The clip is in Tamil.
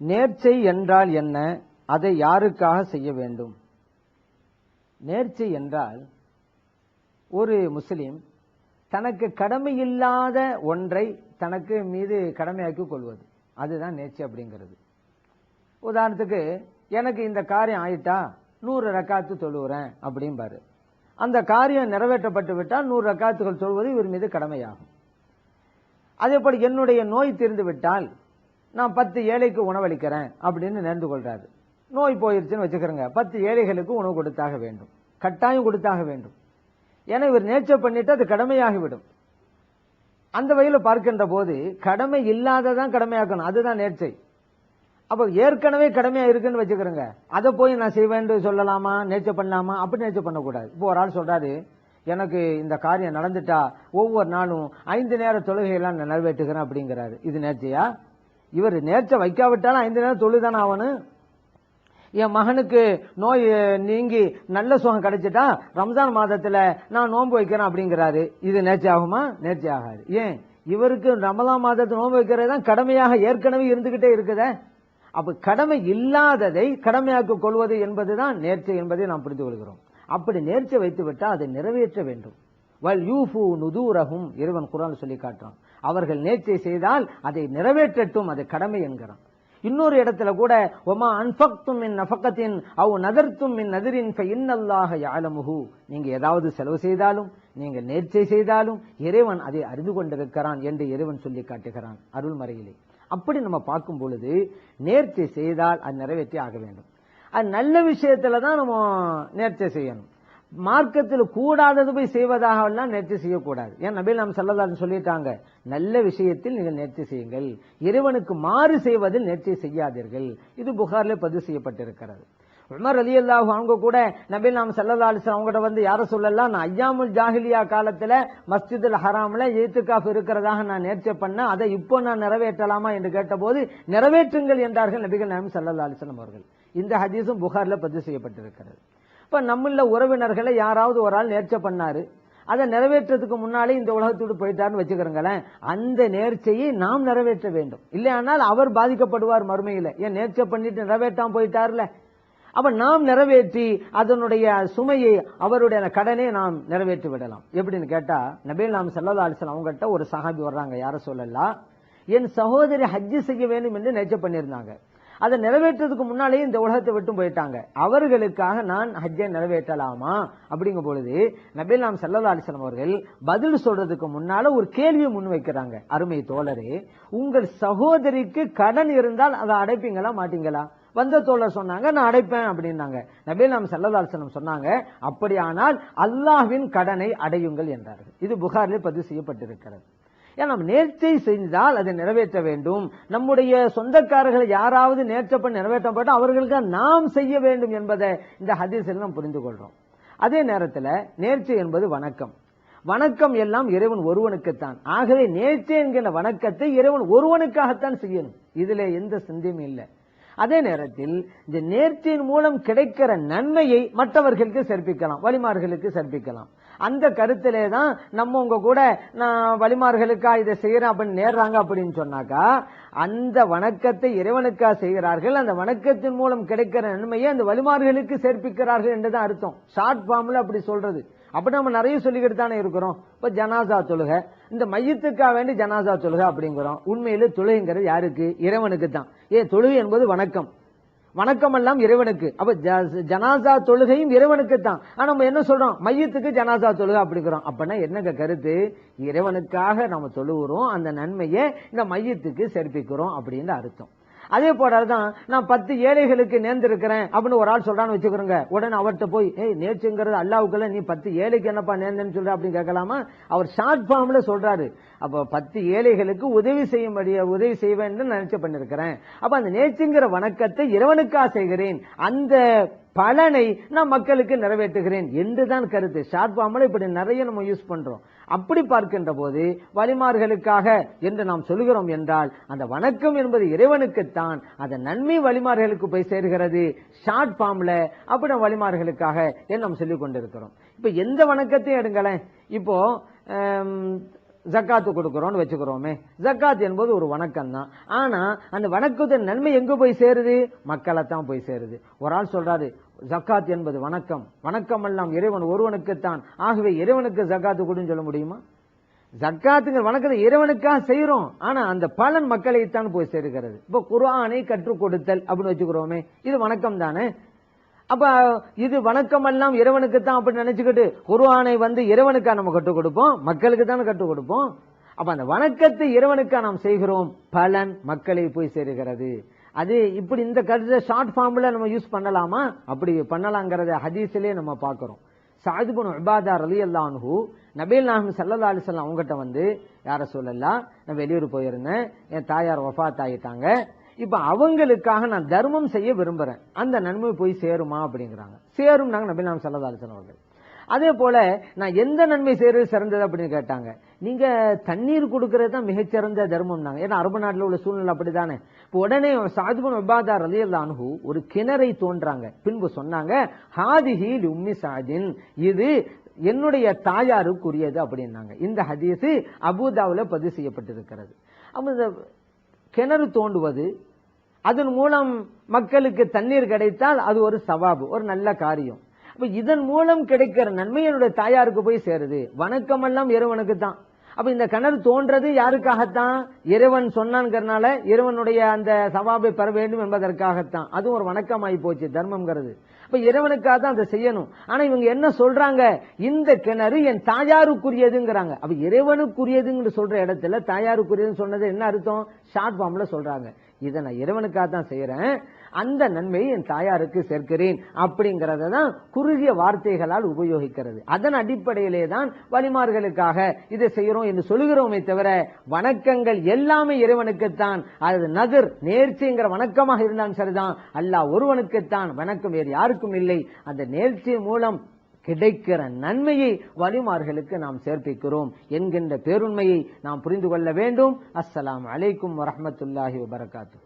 நேர்ச்சை என்றால் என்ன? அதை யாருக்காக செய்ய வேண்டும்? நேர்ச்சை என்றால் ஒரு முஸ்லிம் தனக்கு கடமையில்லாத ஒன்றை தனக்கு மீது கடமையாக்கி கொள்வது. அதுதான் நேர்ச்சி அப்படிங்கிறது. உதாரணத்துக்கு எனக்கு இந்த காரியம் ஆயிட்டா நூறு ரக்காத்து தொழுகிறேன் அப்படிம்பாரு. அந்த காரியம் நிறைவேற்றப்பட்டு விட்டால் நூறு ரக்காத்துகள் தொழுவது இவர் மீது கடமையாகும். அதேபோல் என்னுடைய நோய் தீர்ந்து விட்டால் நான் பத்து ஏழைக்கு உணவளிக்கிறேன் அப்படின்னு நேர்ந்து கொள்றாரு. நோய் போயிருச்சுன்னு வச்சுக்கிறேங்க. பத்து ஏழைகளுக்கு உணவு கொடுத்தாக வேண்டும். கட்டாயம் கொடுத்தாக வேண்டும். ஏன்னா இவர் நேச்சர் பண்ணிட்டு அது கடமையாகிவிடும். அந்த வகையில் பார்க்கின்ற போது கடமை இல்லாததான் கடமையாக்கணும். அதுதான் நேர்ச்சை அப்போ ஏற்கனவே கடமையாக இருக்குன்னு வச்சுக்கிறேங்க. அதை போய் நான் செய்வேன்னு சொல்லலாமா? நேச்சர் பண்ணலாமா? அப்படி நேச்சர் பண்ணக்கூடாது. இப்போ ஒரு ஆள் சொல்கிறாரு எனக்கு இந்த காரியம் நடந்துட்டா ஒவ்வொரு நாளும் ஐந்து நேர தொழுகையெல்லாம் நான் நிறைவேற்றுகிறேன் அப்படிங்கிறாரு. இது நேர்ச்சையா இவர் நேர்ச்சை வைக்காவிட்டாலும் ஐந்து நேரம் தொழுதானே ஆகணும் என் மகனுக்கு நோய் நீங்கி நல்ல சுகம் கிடைச்சிட்டா ரம்ஜான் மாதத்தில் நான் நோன்பு வைக்கிறேன் அப்படிங்கிறாரு. இது நேர்ச்சி ஆகுமா நேர்ச்சி ஆகாது ஏன்? இவருக்கு ரமதான் மாதத்தை நோன்பு வைக்கிறது தான் கடமையாக ஏற்கனவே இருந்துகிட்டே இருக்குதே. அப்போ கடமை இல்லாததை கடமையாக்க கொள்வது என்பதுதான் நேர்ச்சை என்பதை நாம் புரிந்து கொள்கிறோம். அப்படி நேர்ச்சை வைத்து விட்டால் அதை நிறைவேற்ற வேண்டும். வல் யூஃபு நுதூரகும் இறைவன் குரான் சொல்லி காட்டுறான். அவர்கள் நேர்ச்சை செய்தால் அதை நிறைவேற்றட்டும் அது கடமை என்கிறான். இன்னொரு இடத்துல கூட ஒமா அன்பக்தும் மின் நஃபக்கத்தின் அவ் நதர்த்தும் மின் நதிரின் இன்னல்லாக யாழமுகு நீங்க ஏதாவது செலவு செய்தாலும் நீங்கள் நேர்ச்சை செய்தாலும் இறைவன் அதை அறிந்து கொண்டிருக்கிறான் என்று இறைவன் சொல்லி காட்டுகிறான் அருள்மறையிலே. அப்படி நம்ம பார்க்கும் பொழுது நேர்ச்சை செய்தால் அது நிறைவேற்றி ஆக வேண்டும். அது நல்ல விஷயத்துல தான் நம்ம நேர்ச்சை செய்யணும். மார்க்கத்தில் கூடாதது போய் செய்வதாக எல்லாம் நேர்த்தி செய்யக்கூடாது. ஏன்? நபீல் நாம் செல்லதான்னு சொல்லிட்டாங்க நல்ல விஷயத்தில் நீங்கள் நேர்ச்சி செய்யுங்கள் இறைவனுக்கு மாறு செய்வதில் நேர்ச்சி செய்யாதீர்கள். இது புகாரில் பதிவு செய்யப்பட்டிருக்கிறது. உமர் அலி அல்லாஹ் அவங்க கூட நபீல் நாம் சல்லா அலிஸ்லாம் அவங்ககிட்ட வந்து யாரை சொல்லலாம் நான் ஐயாமுல் ஜாஹிலியா காலத்தில் மஸ்ஜிதுல் ஹராமில் ஏத்துக்காஃப் இருக்கிறதாக நான் நேர்ச்சை பண்ணேன் அதை இப்போ நான் நிறைவேற்றலாமா? என்று கேட்டபோது நிறைவேற்றுங்கள் என்றார்கள் நபிகள் நாம் சல்லா அலிஸ்லாம் அவர்கள். இந்த ஹதீஸும் புகாரில் பதிவு செய்யப்பட்டிருக்கிறது. இப்போ நம்மள உறவினர்களை யாராவது ஒரு ஆள் நேர்ச்சை பண்ணாரு. அதை நிறைவேற்றதுக்கு முன்னாலே இந்த உலகத்தோடு போயிட்டாருன்னு வச்சுக்கிறோங்களேன். அந்த நேர்ச்சையை நாம் நிறைவேற்ற வேண்டும். இல்லையானால் அவர் பாதிக்கப்படுவார் மறுமையில். ஏன் நேர்ச்சை பண்ணிட்டு நிறைவேற்றாம போயிட்டார்ல? அப்ப நாம் நிறைவேற்றி அதனுடைய சுமையை அவருடைய கடனை நாம் நிறைவேற்றி விடலாம். எப்படின்னு கேட்டா நபீல் நாம் சல்லா அவங்ககிட்ட ஒரு சஹாபி வர்றாங்க யார சொல்லலாம் என் சகோதரி ஹஜ்ஜு செய்ய வேண்டும் என்று நேர்ச்சை பண்ணியிருந்தாங்க. அதை நிறைவேற்றதுக்கு முன்னாலேயே இந்த உலகத்தை விட்டு போயிட்டாங்க. அவர்களுக்காக நான் ஹஜ்ஜை நிறைவேற்றலாமா? அப்படிங்கும் பொழுது நபீல் நாம் சல்லா அலிஸ்லாம் அவர்கள் பதில் சொல்றதுக்கு முன்னால ஒரு கேள்வியை முன் வைக்கிறாங்க அருமை தோழரே உங்கள் சகோதரிக்கு கடன் இருந்தால் அதை அடைப்பீங்களா மாட்டீங்களா? வந்த தோழர் சொன்னாங்க நான் அடைப்பேன் அப்படின்னாங்க. நபீல் நாம் செல்லதாசனம் சொன்னாங்க அப்படியானால் அல்லாஹ்வின் கடனை அடையுங்கள் என்றார்கள். இது புகாரில் பதிவு செய்யப்பட்டிருக்கிறது. ஏன்னா நம்ம நேர்ச்சை செஞ்சால் அதை நிறைவேற்ற வேண்டும். நம்முடைய சொந்தக்காரர்களை யாராவது நேர்ச்சப்ப நிறைவேற்றப்பட்ட அவர்களுக்கு நாம் செய்ய வேண்டும் என்பதை இந்த ஹதீஸில் நாம் புரிந்து கொள்றோம் அதே நேரத்தில் நேர்ச்சை என்பது வணக்கம். வணக்கம் எல்லாம் இறைவன் ஒருவனுக்குத்தான். ஆகவே நேர்ச்சை என்கிற வணக்கத்தை இறைவன் ஒருவனுக்காகத்தான் செய்யணும். இதுல எந்த சிந்தியும் இல்லை. அதே நேரத்தில் இந்த நேர்த்தியின் மூலம் கிடைக்கிற நன்மையை மற்றவர்களுக்கு சேர்ப்பிக்கலாம் வழிமார்களுக்கு சேர்ப்பிக்கலாம். அந்த கருத்திலே தான் நம்ம உங்க கூட நான் வழிமார்களுக்கா இதை செய்யறேன் அப்படின்னு நேர்றாங்க அப்படின்னு சொன்னாக்கா அந்த வணக்கத்தை இறைவனுக்கா செய்கிறார்கள் அந்த வணக்கத்தின் மூலம் கிடைக்கிற நன்மையை அந்த வழிமார்களுக்கு சேர்ப்பிக்கிறார்கள் என்றுதான் அர்த்தம். ஷார்ட் ஃபார்ம்ல அப்படி சொல்றது. அப்படி நம்ம நிறைய சொல்லிக்கிட்டு தானே இருக்கிறோம். இப்ப ஜனாசா தொழுகை. இந்த மையத்துக்காக வேண்டி ஜனாசா தொழுகை அப்படிங்கிறோம். உண்மையில தொழுகைங்கிறது யாருக்கு? இறைவனுக்கு தான். ஏ தொழுகை என்பது வணக்கம். வணக்கம் எல்லாம் இறைவனுக்கு. அப்ப ஜனாசா தொழுகையும் இறைவனுக்கு தான். ஆனா நம்ம என்ன சொல்றோம்? மையத்துக்கு ஜனாசா தொழுகை அப்படிங்கிறோம் அப்படின்னா என்னங்க கருத்து? இறைவனுக்காக நம்ம தொழுகிறோம் அந்த நன்மையை இந்த மையத்துக்கு சேர்ப்பிக்கிறோம் அப்படின்னு அர்த்தம். அதே போலதான் நான் பத்து ஏழைகளுக்கு நேர்ந்திருக்கிறேன் அப்படின்னு ஒரு ஆள் சொல்றான்னு வச்சுக்கிறோங்க உடனே அவர்கிட்ட போய் ஏய் நேற்றுங்கிறது அல்லாவுக்குள்ள நீ பத்து ஏழைக்கு என்னப்பா நேர்ந்தேன்னு சொல்ற? அப்படின்னு கேட்கலாமா? அவர் ஷார்ட் ஃபார்ம்ல சொல்றாரு. அப்போ பத்து ஏழைகளுக்கு உதவி செய்யும்படிய உதவி செய்வேன் நினைச்சு பண்ணிருக்கிறேன். அப்ப அந்த நேச்சுங்கிற வணக்கத்தை இறைவனுக்கா செய்கிறேன். அந்த பலனை நான் மக்களுக்கு நிறைவேற்றுகிறேன் என்றுதான் கருத்து. ஷார்ட் ஃபார்மில் இப்படி நிறைய நம்ம யூஸ் பண்றோம். அப்படி பார்க்கின்ற போது வழிமார்களுக்காக என்று நாம் சொல்கிறோம் என்றால் அந்த வணக்கம் என்பது இறைவனுக்குத்தான் அந்த நன்மை வழிமார்களுக்கு போய் சேர்கிறது. ஷார்ட் ஃபார்ம்ல அப்படி நம்ம வழிமார்களுக்காக என்று நாம் சொல்லிக் கொண்டிருக்கிறோம். இப்போ எந்த வணக்கத்தையும் எடுங்களேன். இப்போ ஜக்காத்து கொடுக்குறோன்னு வச்சுக்கிறோமே. ஜக்காத் என்பது ஒரு வணக்கம் தான் ஆனால் அந்த வணக்கத்தின் நன்மை எங்கே போய் சேருது? மக்களை தான் போய் சேருது. ஒரு ஆள் சொல்கிறாரு ஜக்காத் என்பது வணக்கம். வணக்கம் எல்லாம் இறைவன் ஒருவனுக்குத்தான். ஆகவே இறைவனுக்கு ஜக்காத்து கொடுன்னு சொல்ல முடியுமா? ஜக்காத்துங்கிற வணக்கத்தை இறைவனுக்காக செய்கிறோம் ஆனால் அந்த பலன் மக்களைத்தான் போய் சேருகிறது. இப்போ குர்ஆனை கற்றுக் கொடுத்தல் அப்படின்னு வச்சுக்கிறோமே இது வணக்கம் தானே? அப்ப இது வணக்கம் எல்லாம் இறைவனுக்கு தான் அப்படி நினைச்சுக்கிட்டு குருவானை வந்து இறைவனுக்கா நம்ம கற்றுக் கொடுப்போம்? மக்களுக்கு தானே கற்றுக் கொடுப்போம்? அப்ப அந்த வணக்கத்தை இறைவனுக்கா நாம் செய்கிறோம். பலன் மக்களை போய் சேருகிறது. அது இப்படி இந்த கருத்தை ஷார்ட் ஃபார்மில் நம்ம யூஸ் பண்ணலாமா? அப்படி பண்ணலாங்கிறத ஹதீஸிலே நம்ம பார்க்கிறோம். சாதிபுன் உபாதா அலி அல்லான்ஹு நபீல் நாகம் சல்லா அலிசல்லாம் அவங்ககிட்ட வந்து யார சொல்லலாம் நான் வெளியூர் போயிருந்தேன் என் தாயார் ஒஃபாத் ஆகிட்டாங்க இப்போ அவங்களுக்காக நான் தர்மம் செய்ய விரும்புகிறேன் அந்த நன்மை போய் சேருமா? அப்படிங்கிறாங்க. சேரும் நாங்கள் நபீல் நாகம் சல்லா அலிசல்லாம் அவர்கள். அதே போல் நான் எந்த நன்மை செய்கிறது சிறந்தது அப்படின்னு கேட்டாங்க. நீங்கள் தண்ணீர் கொடுக்கறது தான் மிகச்சிறந்த தர்மம் நாங்க ஏன்னா அரபு நாட்டில் உள்ள சூழ்நிலை அப்படிதானே இப்போ உடனே சாதிபுன் உபாதா ரலியல் அனுகு ஒரு கிணறை தோன்றாங்க. பின்பு சொன்னாங்க ஹாதிஹீல் உம்மி சாதின் இது என்னுடைய தாயாருக்குரியது அப்படின்னாங்க. இந்த ஹதீஸு அபுதாவில் பதிவு செய்யப்பட்டிருக்கிறது. அப்போ இந்த கிணறு தோண்டுவது அதன் மூலம் மக்களுக்கு தண்ணீர் கிடைத்தால் அது ஒரு சவாபு ஒரு நல்ல காரியம். அப்ப இதன் மூலம் கிடைக்கிற நன்மை என்னுடைய தாயாருக்கு போய் சேருது. வணக்கம் எல்லாம் இறைவனுக்கு தான் அப்ப இந்த கிணறு தோன்றது யாருக்காகத்தான்? இறைவன் சொன்னான்ங்கிறனால இறைவனுடைய அந்த சவாபை பெற வேண்டும் என்பதற்காகத்தான். அதுவும் ஒரு வணக்கமாகி போச்சு தர்மம்ங்கிறது. அப்ப இறைவனுக்காக தான் அதை செய்யணும். ஆனா இவங்க என்ன சொல்றாங்க? இந்த கிணறு என் தாயாருக்குரியதுங்கிறாங்க. அப்ப இறைவனுக்குரியதுங்கிற சொல்ற இடத்துல தாயாருக்குரியதுன்னு சொன்னது என்ன அர்த்தம்? ஷார்ட் ஃபார்ம்ல சொல்றாங்க. இதை நான் இறைவனுக்காக தான் செய்யறேன். அந்த நன்மையை என் தாயாருக்கு சேர்க்கிறேன் அப்படிங்கிறத தான் குறுகிய வார்த்தைகளால் உபயோகிக்கிறது. அதன் அடிப்படையிலே தான் வழிமார்களுக்காக இதை செய்கிறோம் என்று சொல்லுகிறோமே தவிர வணக்கங்கள் எல்லாமே இறைவனுக்குத்தான். அது நகர் நேர்ச்சிங்கிற வணக்கமாக இருந்தாலும் சரிதான். அல்லாஹ் ஒருவனுக்குத்தான் வணக்கம் வேறு யாருக்கும் இல்லை. அந்த நேர்ச்சி மூலம் கிடைக்கிற நன்மையை வலிமார்களுக்கு நாம் சேர்ப்பிக்கிறோம் என்கின்ற பேருண்மையை நாம் புரிந்து கொள்ள வேண்டும். அஸ்ஸலாம் அலைக்கும் வரமத்துல்லாஹி வபரகாத்து.